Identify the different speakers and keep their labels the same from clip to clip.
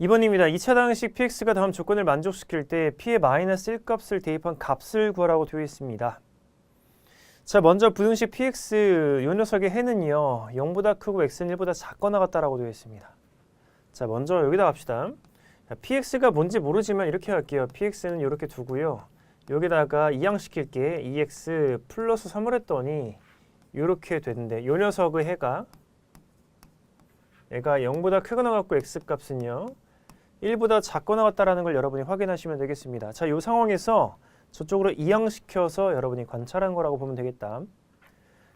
Speaker 1: 2번입니다. 2차 방식 px가 다음 조건을 만족시킬 때 p의 마이너스 1값을 대입한 값을 구하라고 되어 있습니다. 자, 먼저 부등식 px 요 녀석의 해는요. 0보다 크고 x는 1보다 작거나 같다라고 되어 있습니다. 자, 먼저 여기다 갑시다. 자, px가 뭔지 모르지만 이렇게 할게요. px는 이렇게 두고요. 여기다가 이항시킬게 2x 플러스 3을 했더니 이렇게 되는데 요 녀석의 해가 얘가 0보다 크거나 같고 x 값은요. 1보다 작거나 같다라는 걸 여러분이 확인하시면 되겠습니다. 자, 이 상황에서 저쪽으로 이항시켜서 여러분이 관찰한 거라고 보면 되겠다.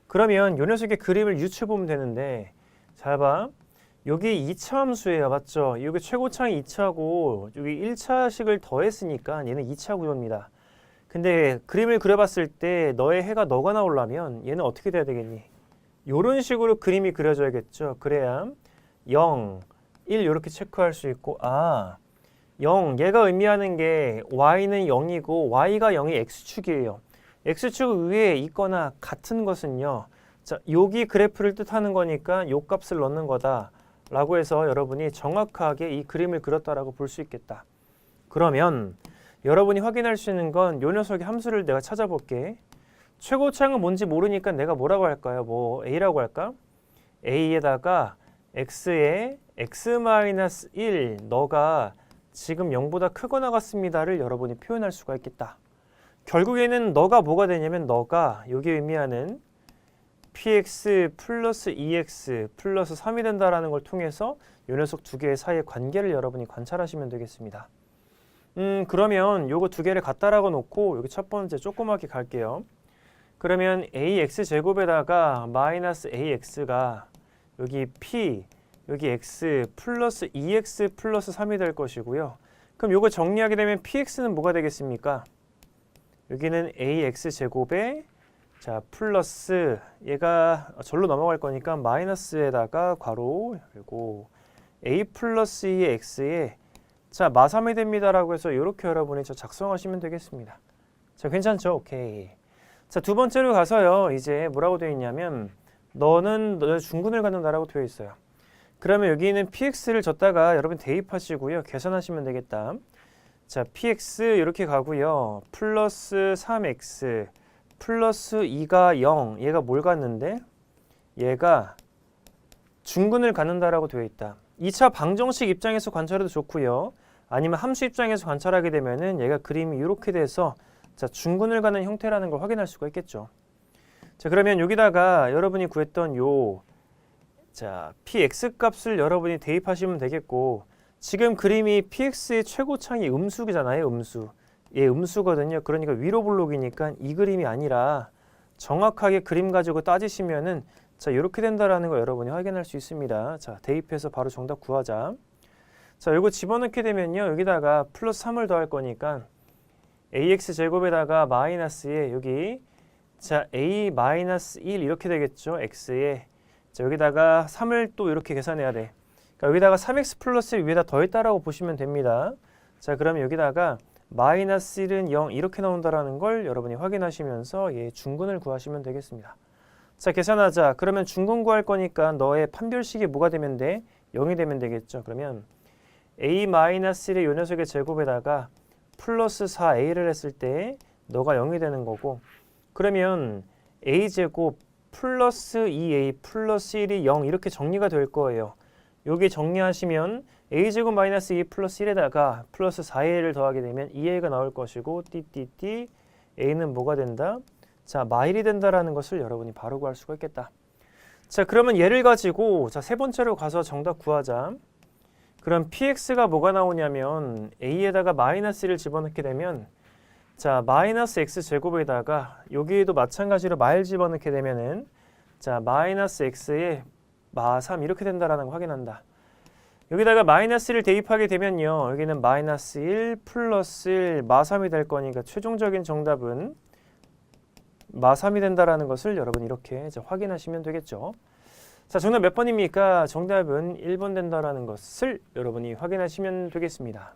Speaker 1: 그러면 요 녀석의 그림을 유추해 보면 되는데 잘 봐. 여기 2차 함수예요. 맞죠? 여기 최고차이 2차고 여기 1차식을 더했으니까 얘는 2차 구조입니다. 근데 그림을 그려봤을 때 너의 해가 너가 나오려면 얘는 어떻게 돼야 되겠니? 요런 식으로 그림이 그려져야겠죠. 그래야 0, 1 이렇게 체크할 수 있고 아 0, 얘가 의미하는 게 y는 0이고 y가 0이 x축이에요. x축 위에 있거나 같은 것은요. 자, 여기 그래프를 뜻하는 거니까 요 값을 넣는 거다. 라고 해서 여러분이 정확하게 이 그림을 그렸다라고 볼 수 있겠다. 그러면 여러분이 확인할 수 있는 건 요 녀석의 함수를 내가 찾아볼게. 최고차항은 뭔지 모르니까 내가 뭐라고 할까요? 뭐 a라고 할까? a에다가 x에 x-1 너가 지금 0보다 크거나 같습니다를 여러분이 표현할 수가 있겠다. 결국에는 너가 뭐가 되냐면 너가 여기 의미하는 px 플러스 2x 플러스 3이 된다라는 걸 통해서 요 녀석 두 개의 사이의 관계를 여러분이 관찰하시면 되겠습니다. 음 그러면 요거 두 개를 갖다라고 놓고 여기 첫 번째 조그맣게 갈게요. 그러면 ax 제곱에다가 마이너스 ax가 여기 p 여기 x 플러스 2x 플러스 3이 될 것이고요. 그럼 요거 정리하게 되면 px는 뭐가 되겠습니까? 여기는 ax 제곱에 자 플러스 얘가 절로 넘어갈 거니까 마이너스에다가 괄호 열고 a 플러스 2의 x에 자 마삼이 됩니다라고 해서 이렇게 여러분이 저 작성하시면 되겠습니다. 자 괜찮죠? 오케이. 자 두 번째로 가서요 이제 뭐라고 되어 있냐면 너는 너 중근을 갖는다라고 되어 있어요. 그러면 여기 있는 px를 줬다가 여러분 대입하시고요 계산하시면 되겠다. 자 px 이렇게 가고요 플러스 3x 플러스 2가 0 얘가 뭘 갖는데 얘가 중근을 갖는다라고 되어 있다. 2차 방정식 입장에서 관찰해도 좋고요. 아니면 함수 입장에서 관찰하게 되면은 얘가 그림이 이렇게 돼서 자 중근을 가는 형태라는 걸 확인할 수가 있겠죠. 자 그러면 여기다가 여러분이 구했던 요 자, px 값을 여러분이 대입하시면 되겠고 지금 그림이 px의 최고창이 음수잖아요, 음수. 예, 음수거든요. 그러니까 위로 블록이니까 이 그림이 아니라 정확하게 그림 가지고 따지시면은 자, 이렇게 된다라는 거 여러분이 확인할 수 있습니다. 자, 대입해서 바로 정답 구하자. 자, 이거 집어넣게 되면요. 여기다가 플러스 3을 더할 거니까 ax 제곱에다가 마이너스에 여기 자, a 마이너스 1 이렇게 되겠죠. x에 자, 여기다가 3을 또 이렇게 계산해야 돼. 그러니까 여기다가 3x 플러스 위에다 더했다라고 보시면 됩니다. 자, 그러면 여기다가 마이너스 1은 0 이렇게 나온다라는 걸 여러분이 확인하시면서 얘 중근을 구하시면 되겠습니다. 자, 계산하자. 그러면 중근 구할 거니까 너의 판별식이 뭐가 되면 돼? 0이 되면 되겠죠. 그러면 a 마이너스 1의 요 녀석의 제곱에다가 플러스 4a를 했을 때 너가 0이 되는 거고 그러면 a 제곱 플러스 2a 플러스 1이 0 이렇게 정리가 될 거예요. 여기 정리하시면 a제곱 마이너스 2 플러스 1에다가 플러스 4a를 더하게 되면 2a가 나올 것이고 띠띠띠 a는 뭐가 된다? 자 마일이 된다라는 것을 여러분이 바로 구할 수가 있겠다. 자 그러면 얘를 가지고 자 세 번째로 가서 정답 구하자. 그럼 px가 뭐가 나오냐면 a에다가 마이너스 1을 집어넣게 되면 자 마이너스 x 제곱에다가 여기에도 마찬가지로 마일 집어넣게 되면은 자 마이너스 x에 마3 이렇게 된다라는 걸 확인한다. 여기다가 마이너스 1을 대입하게 되면요. 여기는 마이너스 1 플러스 1 마3이 될 거니까 최종적인 정답은 마3이 된다라는 것을 여러분 이렇게 확인하시면 되겠죠. 자, 정답 몇 번입니까? 정답은 1번 된다라는 것을 여러분이 확인하시면 되겠습니다.